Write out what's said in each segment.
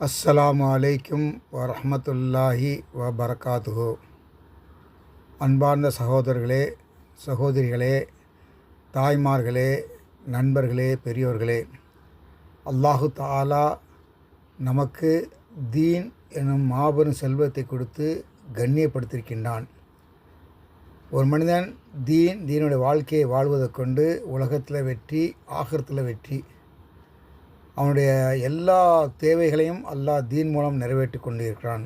அஸ்ஸலாம் அலைக்கும் வரமத்துல்லாஹி வ அன்பார்ந்த சகோதரர்களே சகோதரிகளே தாய்மார்களே நண்பர்களே பெரியோர்களே அல்லாஹு தாலா நமக்கு தீன் எனும் மாபெரும் செல்வத்தை கொடுத்து கண்ணியப்படுத்தியிருக்கின்றான். ஒரு மனிதன் தீன் தீனுடைய வாழ்க்கையை வாழ்வதை கொண்டு உலகத்தில் வெற்றி ஆகரத்தில் வெற்றி அவனுடைய எல்லா தேவைகளையும் அல்லாஹ் தீன் மூலம் நிறைவேற்றி கொண்டு இருக்கிறான்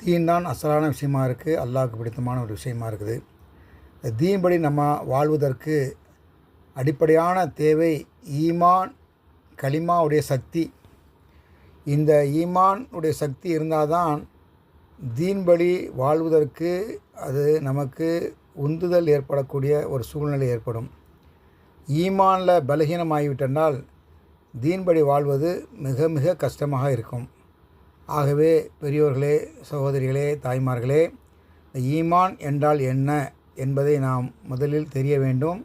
தீன் தான் அசலான விஷயமா இருக்குது அல்லாவுக்கு பிடித்தமான ஒரு விஷயமா இருக்குது. இந்த தீன்படி நம்ம வாழ்வதற்கு அடிப்படையான தேவை ஈமான் கலிமாவுடைய சக்தி. இந்த ஈமான் உடைய சக்தி இருந்தால் தான் தீன்படி வாழ்வதற்கு அது நமக்கு உந்துதல் ஏற்படக்கூடிய ஒரு சூழ்நிலை ஏற்படும். ஈமானில் பலகீனமாகிவிட்டனால் தீன்படி வாழ்வது மிக மிக கஷ்டமாக இருக்கும். ஆகவே பெரியோர்களே சகோதரிகளே தாய்மார்களே ஈமான் என்றால் என்ன என்பதை நாம் முதலில் தெரிய வேண்டும்.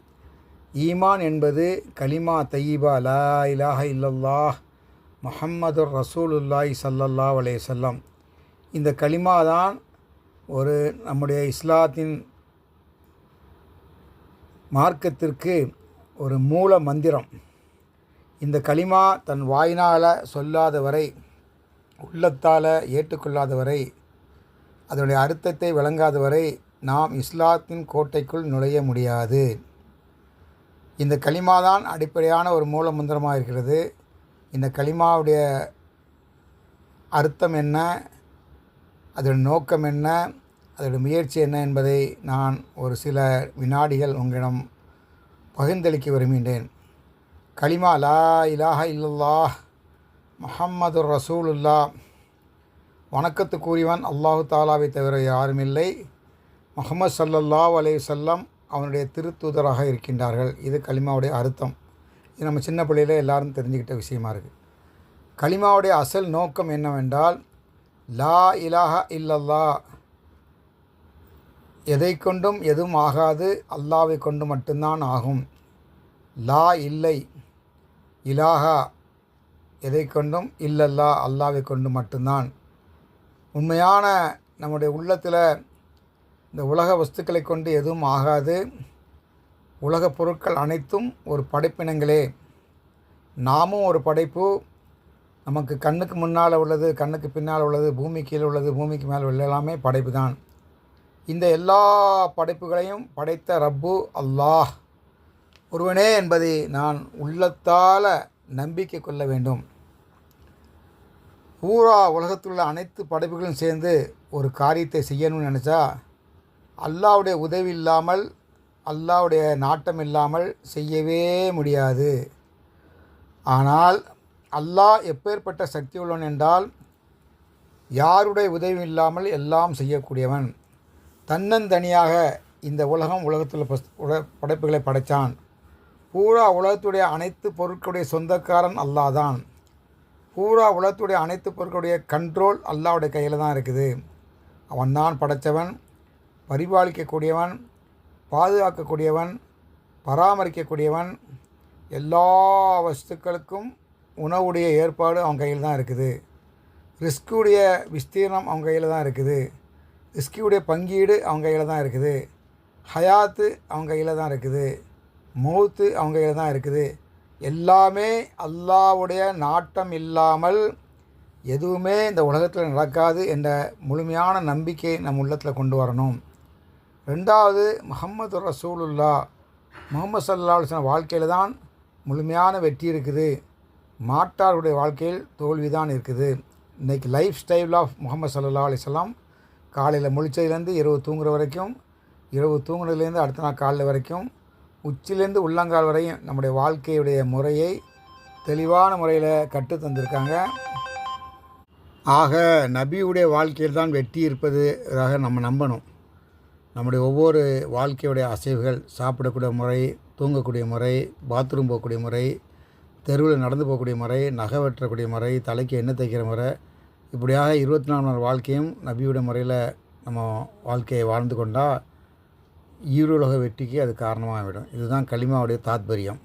ஈமான் என்பது கலிமா தையீபா லா இலாஹ இல்லல்லாஹ் முஹம்மது ரசூலுல்லாய் சல்லல்லா அலையம் இந்த கலிமா தான் ஒரு நம்முடைய இஸ்லாத்தின் மார்க்கத்திற்கு ஒரு மூல மந்திரம். இந்த களிமா தன் வாயினால் சொல்லாத வரை உள்ளத்தால் ஏற்றுக்கொள்ளாத வரை அதனுடைய அர்த்தத்தை விளங்காத வரை நாம் இஸ்லாத்தின் கோட்டைக்குள் நுழைய முடியாது. இந்த களிமா தான் அடிப்படையான ஒரு மூல மந்திரமாக இருக்கிறது. இந்த களிமாவுடைய அர்த்தம் என்ன? அதோட நோக்கம் என்ன? அதோடய முயற்சி என்ன என்பதை நான் ஒரு சில வினாடிகள் உங்களிடம் பகிர்ந்தளிக்க விரும்புகின்றேன். கலிமா லா இலாஹ இல்லல்லா முஹம்மது ரசூலுல்லா வணக்கத்துக்குரியவன் அல்லாஹு தாலாவை தவிர யாரும் இல்லை. முகமது சல்லல்லா அலே சொல்லம் அவனுடைய திருத்தூதராக இருக்கின்றார்கள். இது கலிமாவுடைய அர்த்தம். இது நம்ம சின்ன பிள்ளையில எல்லாரும் தெரிஞ்சுக்கிட்ட விஷயமா இருக்குது கலிமாவுடைய அசல் நோக்கம் என்னவென்றால் லா இலாஹ இல்லல்லா எதை கொண்டும் எதுவும் ஆகாது அல்லாவை கொண்டு மட்டும்தான் ஆகும். லா இல்லை. இலாஹா எதை கொண்டும்? இல்லல்லா அல்லாவை கொண்டு மட்டும்தான். உண்மையான நம்முடைய உள்ளத்தில் இந்த உலக வஸ்துக்களை கொண்டு எதுவும் ஆகாது. உலக பொருட்கள் அனைத்தும் ஒரு படைப்பினங்களே. நாமும் ஒரு படைப்பு. நமக்கு கண்ணுக்கு முன்னால் உள்ளது கண்ணுக்கு பின்னால் உள்ளது பூமி கீழே உள்ளது பூமிக்கு மேலே உள்ள எல்லாமே படைப்பு தான் இந்த எல்லா படைப்புகளையும் படைத்த ரப்பு அல்லாஹ். ஒருவனே என்பதை நான் உள்ளத்தால் நம்பிக்கை கொள்ள வேண்டும். பூரா உலகத்தில் உள்ள அனைத்து படைப்புகளும் சேர்ந்து ஒரு காரியத்தை செய்யணும்னு நினச்சா அல்லாவுடைய உதவி இல்லாமல் அல்லாவுடைய நாட்டம் இல்லாமல் செய்யவே முடியாது. ஆனால் அல்லாஹ் எப்பேற்பட்ட சக்தி உள்ளவன் என்றால் யாருடைய உதவி இல்லாமல் எல்லாம் செய்யக்கூடியவன். தன்னந்தனியாக இந்த உலகம் உலகத்தில் படைப்புகளை படைத்தான் பூரா உலகத்துடைய அனைத்து பொருட்களுடைய சொந்தக்காரன் அல்லாஹ் தான் பூரா உலகத்துடைய அனைத்து பொருட்களுடைய கண்ட்ரோல் அல்லாவுடைய கையில் தான் இருக்குது. அவன் தான் படைத்தவன் பரிபாலிக்கக்கூடியவன் பாதுகாக்கக்கூடியவன் பராமரிக்கக்கூடியவன். எல்லா வஸ்துக்களுக்கும் உணவுடைய ஏற்பாடு அவன் கையில் தான் இருக்குது. ரிஸ்குடைய விஸ்தீர்ணம் அவங்க கையில் தான் இருக்குது. ரிஸ்கியுடைய பங்கீடு அவங்க கையில் தான் இருக்குது. ஹயாத்து அவங்க கையில் தான் இருக்குது. மௌத்து அவங்க கையில் தான் இருக்குது. எல்லாமே அல்லாவுடைய நாட்டம் இல்லாமல் எதுவுமே இந்த உலகத்தில் நடக்காது என்ற முழுமையான நம்பிக்கை நம் உள்ளத்தில் கொண்டு வரணும். ரெண்டாவது முகமது ரசூலுல்லா முகமது சல்லா அலுவலம் வாழ்க்கையில் தான் முழுமையான வெற்றி இருக்குது. மாட்டாருடைய வாழ்க்கையில் தோல்வி தான் இருக்குது. இன்றைக்கி லைஃப் ஸ்டைல் ஆஃப் முகமது சல்லா அலிஸ்லாம் காலையில் முழிச்சதுலேருந்து இரவு தூங்குற வரைக்கும் இரவு தூங்குனதுலேருந்து அடுத்த நாள் காலையில் வரைக்கும் உச்சிலேருந்து உள்ளங்கால் வரையும் நம்முடைய வாழ்க்கையுடைய முறையை தெளிவான முறையில் கற்று தந்திருக்காங்க. ஆக நபியுடைய வாழ்க்கையில் தான் வெற்றி இருப்பதாக நம்ம நம்பணும். நம்முடைய ஒவ்வொரு வாழ்க்கையுடைய அசைவுகள் சாப்பிடக்கூடிய முறை தூங்கக்கூடிய முறை பாத்ரூம் போகக்கூடிய முறை தெருவில் நடந்து போகக்கூடிய முறை நகை வெட்டக்கூடிய முறை தலைக்கு எண்ணெய் தைக்கிற முறை இப்படியாக இருபத்தி நாலு நாள் வாழ்க்கையும் நபியுடைய முறையில் நம்ம வாழ்க்கையை வாழ்ந்து கொண்டால் ஈருலக வெற்றிக்கு அது காரணமாகிவிடும். இதுதான் களிமாவுடைய தாத்பரியம்.